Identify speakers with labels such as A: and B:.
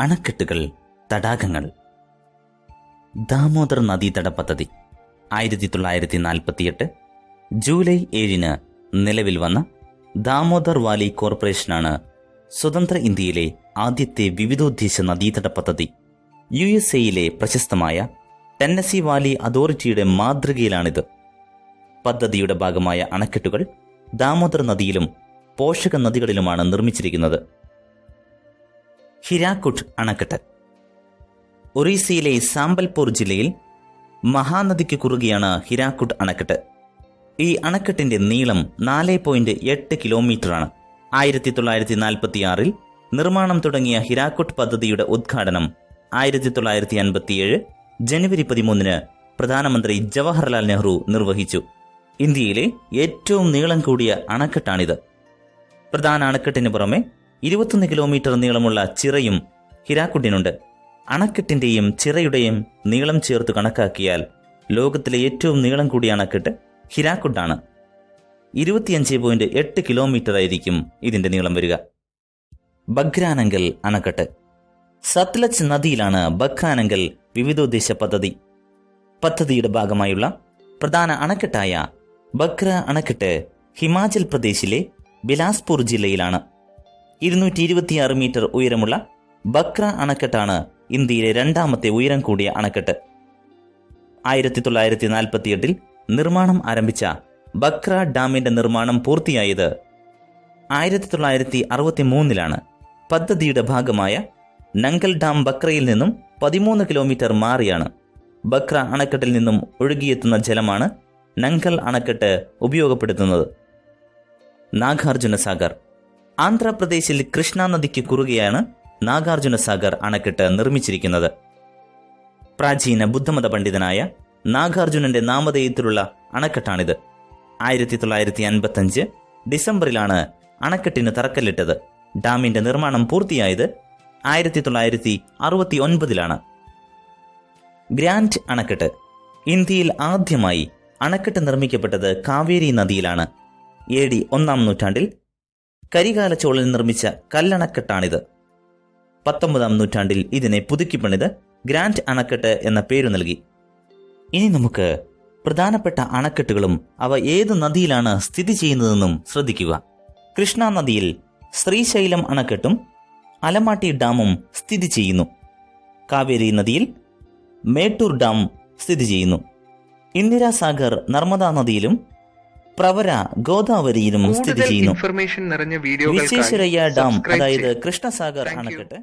A: അണക്കെട്ടുകൾ തടാകങ്ങൾ. ദാമോദർ നദീതട പദ്ധതി ആയിരത്തി തൊള്ളായിരത്തി നാൽപ്പത്തിയെട്ട് ജൂലൈ ഏഴിന് നിലവിൽ വന്ന ദാമോദർ വാലി കോർപ്പറേഷനാണ് സ്വതന്ത്ര ഇന്ത്യയിലെ ആദ്യത്തെ വിവിധോദ്ദേശ നദീതട പദ്ധതി യു എസ് എയിലെ പ്രശസ്തമായ ടെന്നസി വാലി അതോറിറ്റിയുടെ മാതൃകയിലാണിത്. പദ്ധതിയുടെ ഭാഗമായ അണക്കെട്ടുകൾ ദാമോദർ നദിയിലും പോഷക നദികളിലുമാണ് നിർമ്മിച്ചിരിക്കുന്നത്. ഹിരാക്കുട്ട് അണക്കെട്ട് ഒറീസയിലെ സാമ്പൽപൂർ ജില്ലയിൽ മഹാനദിക്ക് കുറുകെയാണ് ഹിരാക്കുട്ട് അണക്കെട്ട്. ഈ അണക്കെട്ടിന്റെ നീളം നാല് പോയിന്റ് എട്ട് കിലോമീറ്ററാണ്. ആയിരത്തി തൊള്ളായിരത്തി നാൽപ്പത്തിയാറിൽ നിർമ്മാണം തുടങ്ങിയ ഹിരാക്കുട്ട് പദ്ധതിയുടെ ഉദ്ഘാടനം ആയിരത്തി തൊള്ളായിരത്തി അൻപത്തിയേഴ് ജനുവരി പതിമൂന്നിന് പ്രധാനമന്ത്രി ജവഹർലാൽ നെഹ്റു നിർവഹിച്ചു. ഇന്ത്യയിലെ ഏറ്റവും നീളം കൂടിയ അണക്കെട്ടാണിത്. പ്രധാന അണക്കെട്ടിന് പുറമെ ഇരുപത്തൊന്ന് കിലോമീറ്റർ നീളമുള്ള ചിറയും ഹിരാക്കുട്ടിനുണ്ട് അണക്കെട്ടിന്റെയും ചിറയുടെയും നീളം ചേർത്ത് കണക്കാക്കിയാൽ ലോകത്തിലെ ഏറ്റവും നീളം കൂടിയ അണക്കെട്ട് ഹിരാക്കുട്ടാണ് ഇരുപത്തിയഞ്ച് പോയിന്റ് എട്ട് കിലോമീറ്റർ ആയിരിക്കും ഇതിന്റെ നീളം വരിക. ബഖ്രാനങ്കൽ അണക്കെട്ട്. സത്ലജ് നദിയിലാണ് ബഖ്രാനങ്കൽ വിവിധോദ്ദേശ പദ്ധതി. പദ്ധതിയുടെ ഭാഗമായുള്ള പ്രധാന അണക്കെട്ടായ ബഖ്ര അണക്കെട്ട് ഹിമാചൽ പ്രദേശിലെ ബിലാസ്പൂർ ജില്ലയിലാണ്. ഇരുന്നൂറ്റി ഇരുപത്തിയാറ് മീറ്റർ ഉയരമുള്ള ബക്ര അണക്കെട്ടാണ് ഇന്ത്യയിലെ രണ്ടാമത്തെ ഉയരം കൂടിയ അണക്കെട്ട്. ആയിരത്തി തൊള്ളായിരത്തി നാൽപ്പത്തിയെട്ടിൽ നിർമ്മാണം ആരംഭിച്ച ബക്ര ഡാമിന്റെ നിർമ്മാണം പൂർത്തിയായത് ആയിരത്തി തൊള്ളായിരത്തി അറുപത്തി മൂന്നിലാണ് പദ്ധതിയുടെ ഭാഗമായ നങ്കൽ ഡാം ബക്രയിൽ നിന്നും പതിമൂന്ന് കിലോമീറ്റർ മാറിയാണ്. ബക്ര അണക്കെട്ടിൽ നിന്നും ഒഴുകിയെത്തുന്ന ജലമാണ് നങ്കൽ അണക്കെട്ട് ഉപയോഗപ്പെടുത്തുന്നത്. നാഗാർജുന സാഗർ ആന്ധ്രാപ്രദേശിൽ കൃഷ്ണ നദിക്ക് കുറുകെയാണ് നാഗാർജുന സാഗർ അണക്കെട്ട് നിർമ്മിച്ചിരിക്കുന്നത്. പ്രാചീന ബുദ്ധമത പണ്ഡിതനായ നാഗാർജുനന്റെ നാമധേയത്തിലുള്ള അണക്കെട്ടാണിത്. ആയിരത്തി തൊള്ളായിരത്തി അൻപത്തഞ്ച് ഡിസംബറിലാണ് അണക്കെട്ടിന് തറക്കല്ലിട്ടത്. ഡാമിന്റെ നിർമ്മാണം പൂർത്തിയായത് ആയിരത്തി തൊള്ളായിരത്തി അറുപത്തി ഒൻപതിലാണ് ഗ്രാൻഡ് അണക്കെട്ട് ഇന്ത്യയിൽ ആദ്യമായി അണക്കെട്ട് നിർമ്മിക്കപ്പെട്ടത് കാവേരി നദിയിലാണ്. എ ഡി ഒന്നാം നൂറ്റാണ്ടിൽ കരികാല ചോളൻ നിർമ്മിച്ച കല്ലണക്കെട്ടാണിത്. പത്തൊമ്പതാം നൂറ്റാണ്ടിൽ ഇതിനെ പുതുക്കി പുതുക്കിപ്പണിത് ഗ്രാൻഡ് അണക്കെട്ട് എന്ന പേരു നൽകി. ഇനി നമുക്ക് പ്രധാനപ്പെട്ട അണക്കെട്ടുകളും അവ ഏത് നദിയിലാണ് സ്ഥിതി ചെയ്യുന്നതെന്നും ശ്രദ്ധിക്കുക. കൃഷ്ണ നദിയിൽ ശ്രീശൈലം അണക്കെട്ടും അലമാട്ടി ഡാമും സ്ഥിതി ചെയ്യുന്നു. കാവേരി നദിയിൽ മേട്ടൂർ ഡാം സ്ഥിതി ചെയ്യുന്നു. ഇന്ദിരാസാഗർ നർമ്മദാ നദിയിലും പ്രവര ഗോദാവരിയിലും സ്ഥിതി ചെയ്യുന്നു. വിശ്വേശ്വരയ്യ ഡാം അതായത് കൃഷ്ണസാഗർ അണക്കെട്ട്.